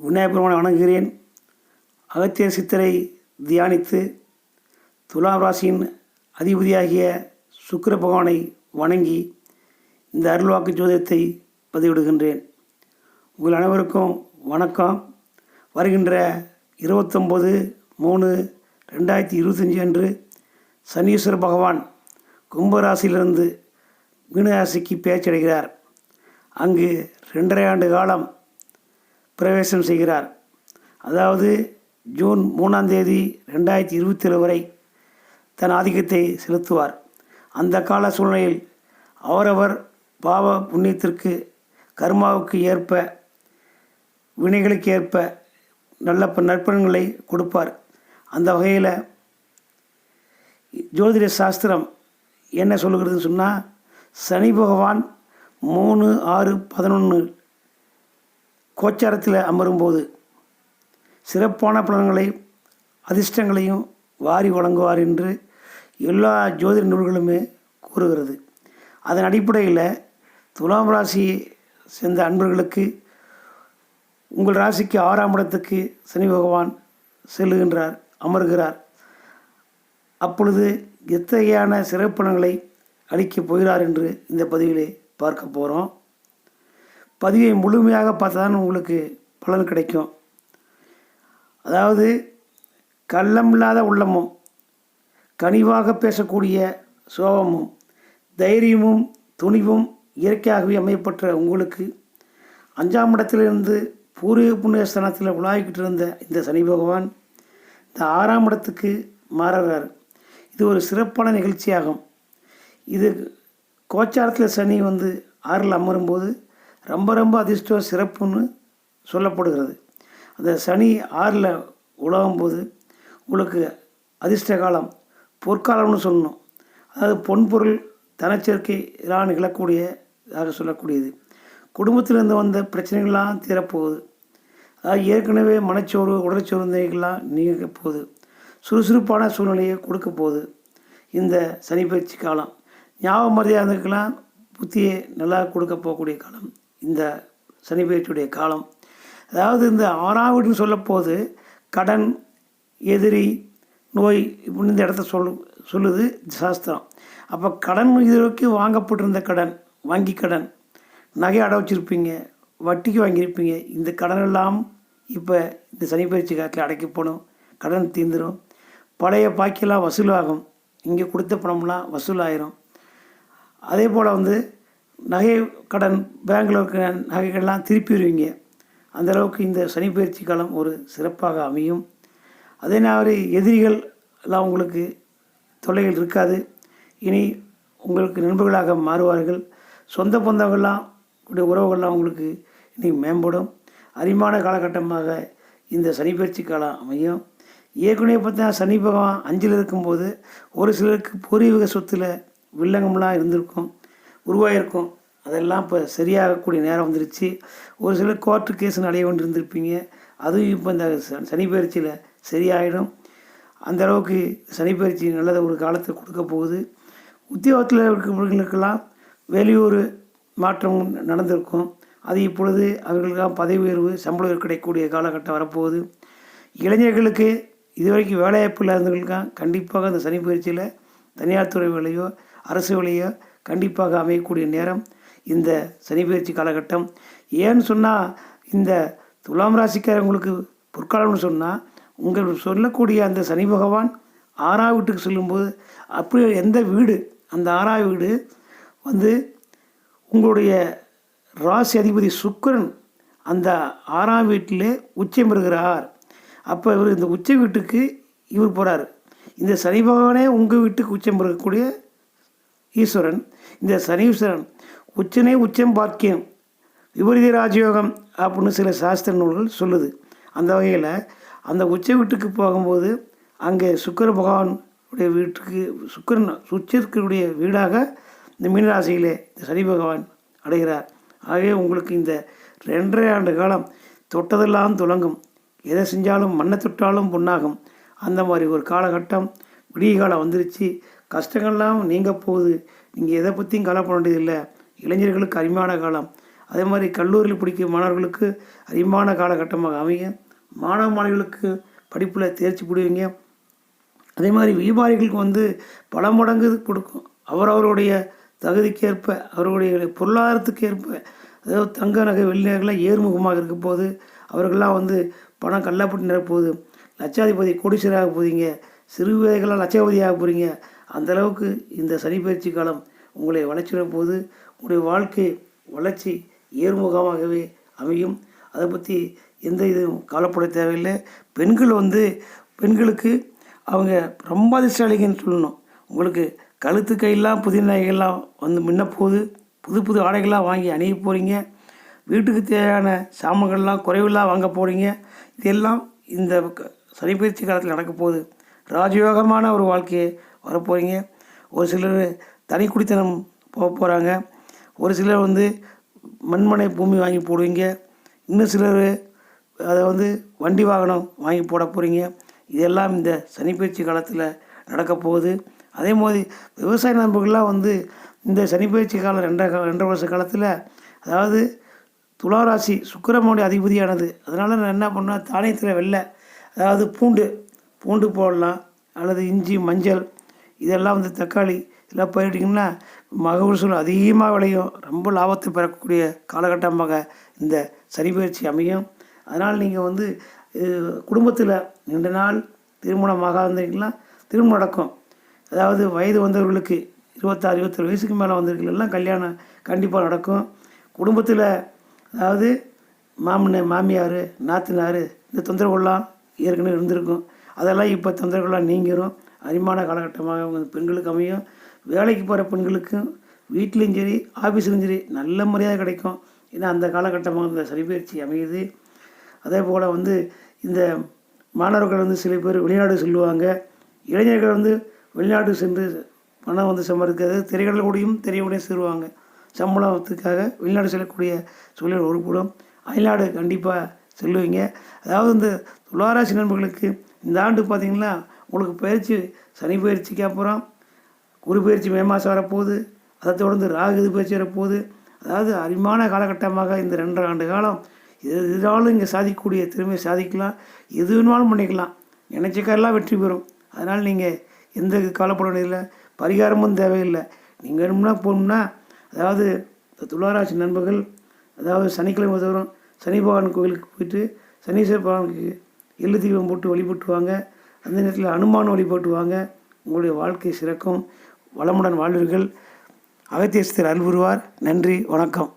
விநாயகபெருமானை வணங்குகிறேன். அகத்தியர் சித்தரை தியானித்து துலாம் ராசியின் அதிபதியாகிய சுக்கர பகவானை வணங்கி இந்த அருள்வாக்கு ஜோதிடத்தை பதிவிடுகின்றேன். உங்கள் அனைவருக்கும் வணக்கம். வருகின்ற இருபத்தொம்போது மூணு ரெண்டாயிரத்தி இருபத்தஞ்சி அன்று சனீஸ்வர பகவான் கும்பராசியிலிருந்து மீனராசிக்கு பேச்சடைகிறார். அங்கு ரெண்டரை ஆண்டு காலம் பிரவேசம் செய்கிறார். அதாவது ஜூன் மூணாம் தேதி ரெண்டாயிரத்தி இருபத்தேழு வரை தன் ஆதிக்கத்தை செலுத்துவார். அந்த கால சூழ்நிலையில் அவரவர் பாவ புண்ணியத்திற்கு கர்மாவுக்கு ஏற்ப வினைகளுக்கு ஏற்ப நல்ல ப- நற்பலன்களை கொடுப்பார். அந்த வகையில் ஜோதிட சாஸ்திரம் என்ன சொல்லுகிறதுன்னு சொன்னால் சனி பகவான் மூணு ஆறு பதினொன்று கோச்சாரத்தில் அமரும்போது சிறப்பான பலன்களை அதிர்ஷ்டங்களையும் வாரி வழங்குவார் என்று எல்லா ஜோதிட நூல்களுமே கூறுகிறது. அதன் அடிப்படையில் துலாம் ராசி சேர்ந்த அன்பர்களுக்கு உங்கள் ராசிக்கு ஆறாம் இடத்துக்கு சனி பகவான் செல்லுகின்றார் அமர்கிறார். அப்பொழுது எத்தகையான சிறப்பலன்களை அளிக்கப் போகிறார் என்று இந்த பதிவிலே பார்க்க போகிறோம் பதிவை முழுமையாக பார்த்தா தான் உங்களுக்கு பலன் கிடைக்கும். அதாவது கள்ளம் இல்லாத உள்ளமும் கனிவாக பேசக்கூடிய சோகமும் தைரியமும் துணிவும் இயற்கையாகவே அமையப்பட்ட உங்களுக்கு அஞ்சாம் இடத்திலிருந்து பூர்வீக புண்ணியஸ்தானத்தில் உலாவிக்கிட்டு இருந்த இந்த சனி பகவான் இந்த ஆறாம் இடத்துக்கு மாறுறார். இது ஒரு சிறப்பான நிகழ்ச்சியாகும். இது கோச்சாரத்தில் சனி வந்து ஆறில் அமரும்போது ரொம்ப ரொம்ப அதிர்ஷ்டம் சிறப்புன்னு சொல்லப்படுகிறது. அந்த சனி ஆறில் உலகும் போது உங்களுக்கு அதிர்ஷ்ட காலம் பொற்காலம்னு சொல்லணும். அதாவது பொன்பொருள் தனச்சேர்க்கை இதெல்லாம் நிகழக்கூடியதாக சொல்லக்கூடியது. குடும்பத்திலிருந்து வந்த பிரச்சனைகள்லாம் தீரப்போகுது. அதாவது ஏற்கனவே மனச்சோர்வு நிலைகள்லாம் நீங்க போகுது சுறுசுறுப்பான சூழ்நிலையை கொடுக்க போகுது இந்த சனி பயிற்சி காலம் ஞாபக மரியாதைக்கெல்லாம் புத்தியை நல்லா கொடுக்க போகக்கூடிய காலம். இந்த சனி பயிற்சியுடைய காலம். அதாவது இந்த ஆறாவதுன்னு சொல்லப்போது கடன் எதிரி நோய் இப்படின்னு இந்த இடத்த சொல்லு சொல்லுது சாஸ்திரம். அப்போ கடன் இது வரைக்கும் வாங்கப்பட்டிருந்த கடன் வங்கி கடன் நகை அடை வச்சுருப்பீங்க வட்டிக்கு வாங்கியிருப்பீங்க இந்த கடன் எல்லாம் இப்போ இந்த சனிப்பயிற்சி காலத்தில் அடைக்கப்படும். கடன் தீர்ந்துடும் பழைய பாக்கியெல்லாம் வசூலாகும். இங்கே கொடுத்த பணம்லாம் வசூலாயிரும். அதே போல் வந்து நகை கடன் பேங்கில் இருக்கிற நகைகள்லாம் திருப்பிடுவீங்க. அந்த அளவுக்கு இந்த சனி பயிற்சி காலம் ஒரு சிறப்பாக அமையும். அதே மாதிரி எதிரிகள் எல்லாம் உங்களுக்கு தொல்லைகள் இருக்காது. இனி உங்களுக்கு நண்பர்களாக மாறுவார்கள். சொந்த பந்தங்கள்லாம் கூடிய உறவுகள்லாம் உங்களுக்கு இனி மேம்படும். அரிமான காலகட்டமாக இந்த சனி பயிற்சி காலம் அமையும். ஏற்கனவே பார்த்தா சனி பகவான் அஞ்சில் இருக்கும்போது ஒரு சிலருக்கு பூர்வீக சொத்தில் வில்லங்கம்லாம் இருந்திருக்கும். உருவாயிருக்கும். அதெல்லாம் இப்போ சரியாகக்கூடிய நேரம் வந்துருச்சு. ஒரு சில கோர்ட்டு கேஸ் அடைய வேண்டியிருந்திருப்பீங்க அதுவும் இப்போ இந்த ச- சனி பயிற்சியில் சரியாயிடும். அந்த அளவுக்கு சனி பயிற்சி நல்லதை ஒரு காலத்தை கொடுக்க போகுது. உத்தியோகத்தில் இருக்கிறவர்களுக்கெல்லாம் வெளியூர் மாற்றம் நடந்திருக்கும். அது இப்பொழுது அவர்களுக்காக பதவி உயர்வு சம்பளம் கிடைக்கக்கூடிய காலகட்டம் வரப்போகுது. இளைஞர்களுக்கு இதுவரைக்கும் வேலைவாய்ப்பு இல்லாதவர்களுக்காக கண்டிப்பாக அந்த சனி பயிற்சியில் தனியார் துறை வேலையோ அரசு வேலையோ கண்டிப்பாக அமையக்கூடிய நேரம் இந்த சனி பயிற்சி காலகட்டம். ஏன்னு சொன்னால் இந்த துலாம் ராசிக்காரங்களுக்கு பொற்காலம்னு சொன்னால் உங்கள் சொல்லக்கூடிய அந்த சனி பகவான் ஆறா வீட்டுக்கு சொல்லும்போது அப்படி எந்த வீடு அந்த ஆறாம் வீடு வந்து உங்களுடைய ராசி அதிபதி சுக்கரன் அந்த ஆறாம் வீட்டிலே உச்சம் பெறுகிறார். அப்போ இவர் இந்த உச்ச வீட்டுக்கு இவர் போகிறார் இந்த சனி பகவானே உங்கள் வீட்டுக்கு உச்சம் பெறக்கூடிய ஈஸ்வரன் இந்த சனீஸ்வரன் உச்சனே உச்சம் பாக்கியம் விபரீத ராஜயோகம் அப்படின்னு சில சாஸ்திர நூல்கள் சொல்லுது. அந்த வகையில் அந்த உச்ச வீட்டுக்கு போகும்போது அங்கே சுக்கர பகவானுடைய வீட்டுக்கு சுக்கிரன் சுச்சிற்குடைய வீடாக இந்த மீனராசியிலே இந்த சனி பகவான் அடைகிறார். ஆகவே உங்களுக்கு இந்த ரெண்டரை ஆண்டு காலம் தொட்டதெல்லாம் துலங்கும். எதை செஞ்சாலும் மண்ணை தொட்டாலும் பொண்ணாகும் அந்த மாதிரி ஒரு காலகட்டம் விடிய காலம் வந்துருச்சு. கஷ்டங்கள்லாம் நீங்க போகுது. நீங்கள் எதை பற்றியும் கவலைப்பட வேண்டியதில்லை. இளைஞர்களுக்கு அருமையான காலம். அதே மாதிரி கல்லூரியில் படிக்கும் மாணவர்களுக்கு அதிகமான காலகட்டமாக அமையும். மாணவ மாணவிகளுக்கு படிப்பில் தேர்ச்சி பிடிவீங்க அதே மாதிரி வியாபாரிகளுக்கு வந்து பல மடங்கு கொடுக்கும். அவரவருடைய தகுதிக்கேற்ப அவருடைய பொருளாதாரத்துக்கு ஏற்ப அதாவது தங்க நகை வெள்ளி ஏர்முகமாக இருக்க போது அவர்கள்லாம் வந்து பணம் கல்லாப்பட்டு நிரப்போகுது லட்சாதிபதி கோடீஸ்வராக போதீங்க சிறு விதைகளாக லட்சாதிபதியாக போகிறீங்க அந்தளவுக்கு இந்த சனி பயிற்சி காலம் உங்களை வளர்ச்சிட போது உங்களுடைய வாழ்க்கை வளர்ச்சி ஏர்முகமாகவே அமையும். அதை பற்றி எந்த இதுவும் கவலைப்பட தேவையில்லை. பெண்கள் வந்து பெண்களுக்கு அவங்க ரொம்ப அதிர்ஷ்டாலிகன்னு சொல்லணும். உங்களுக்கு கழுத்து கையெல்லாம் புதிய நகைகள்லாம் வந்து முன்னப்போகுது. புது புது ஆடைகள்லாம் வாங்கி அணிய போகிறீங்க வீட்டுக்கு தேவையான சாமான்கள்லாம் குறைவில்லாம் வாங்க போகிறீங்க இதெல்லாம் இந்த க- சனிப்பயிற்சி காலத்தில் நடக்க போகுது. ராஜயோகமான ஒரு வாழ்க்கையை வரப்போகிறீங்க ஒரு சிலர் தனி குடித்தனம் போக போகிறாங்க ஒரு சிலர் வந்து மண்மனை பூமி வாங்கி போடுவீங்க. இன்னும் சிலர் அதை வந்து வண்டி வாகனம் வாங்கி போட போகிறீங்க இதெல்லாம் இந்த சனிப்பயிற்சி காலத்தில் நடக்க போகுது. அதே மாதிரி விவசாய நண்பர்கள்லாம் வந்து இந்த சனிப்பயிற்சி காலம் ரெண்டரை ரெண்டரை வருஷ காலத்தில் அதாவது துளாராசி சுக்கிரமனுடைய அதிபதியானது. அதனால் நான் என்ன பண்ணால் தானியத்தில் வெள்ளை அதாவது பூண்டு பூண்டு போடலாம். அல்லது இஞ்சி மஞ்சள் இதெல்லாம் வந்து தக்காளி இதெல்லாம் பயிரிட்டிங்கன்னா மகசூல் அதிகமாக விளையும். ரொம்ப லாபத்தை பெறக்கூடிய காலகட்டமாக இந்த சரிபயிற்சி அமையும். அதனால் நீங்கள் வந்து குடும்பத்தில் ரெண்டு நாள் திருமணமாக இருந்தீங்கன்னா திருமணம் நடக்கும். அதாவது வயது வந்தவர்களுக்கு இருபத்தாறு இருபத்தேழு வயசுக்கு மேலே வந்தவர்களெல்லாம் கல்யாணம் கண்டிப்பாக நடக்கும். குடும்பத்தில் அதாவது மாமன் மாமியார் நாத்தினார் இந்த தொந்தரவுகள்லாம் ஏற்கனவே இருந்திருக்கும். அதெல்லாம் இப்போ தொந்தரவுகள்லாம் நீங்கிரும். அரிமான காலகட்டமாக அவங்க பெண்களுக்கு அமையும். வேலைக்கு போகிற பெண்களுக்கும் வீட்லேயும் சரி ஆஃபீஸ்லையும் சரி நல்ல மரியாதை கிடைக்கும். ஏன்னா அந்த காலகட்டமாக இந்த சரிபயிற்சி அமையுது. அதே போல் வந்து இந்த மாணவர்கள் வந்து சில பேர் வெளிநாடு செல்லுவாங்க. இளைஞர்கள் வந்து வெளிநாடு சென்று பணம் வந்து சம்பாதிக்கிறது திரைக்கடல் கூடயும் திரையோடையும் சேருவாங்க. சம்பளத்துக்காக வெளிநாடு செல்லக்கூடிய சூழல் ஒருபடும் அயல்நாடு கண்டிப்பாக செல்லுவீங்க. அதாவது இந்த துளாராசி நண்பர்களுக்கு இந்த ஆண்டு பார்த்திங்கன்னா உங்களுக்கு பயிற்சி சனி பயிற்சிக்கு அப்புறம் குரு பயிற்சி மே மாதம் வரப்போகுது. அதை தொடர்ந்து ராகு இது பயிற்சி வரப்போகுது. அதாவது அருமையான காலகட்டமாக இந்த ரெண்டரை ஆண்டு காலம் எது எதாலும் இங்கே சாதிக்கக்கூடிய திறமையை சாதிக்கலாம். எது வேணுமாலும் பண்ணிக்கலாம். நினைச்சக்காரெல்லாம் வெற்றி பெறும். அதனால் நீங்கள் எந்த கவலைப்பட வேண்டியதில்லை பரிகாரமும் தேவையில்லை. நீங்கள் வேணும்னா போகணும்னா அதாவது துளாராசி நண்பர்கள் அதாவது சனிக்கிழமை தோறும் சனி பகவான் கோவிலுக்கு போயிட்டு சனீஸ்வர பகவானுக்கு எள்ளு தீபம் போட்டு வழிபட்டுவாங்க அந்த நேரத்தில் அனுமான் வழிபட்டுவாங்க உங்களுடைய வாழ்க்கை சிறக்கும். வளமுடன் வாழ்வீர்கள். அகத்தியஸ்தர் அல்புருவார் நன்றி. வணக்கம்.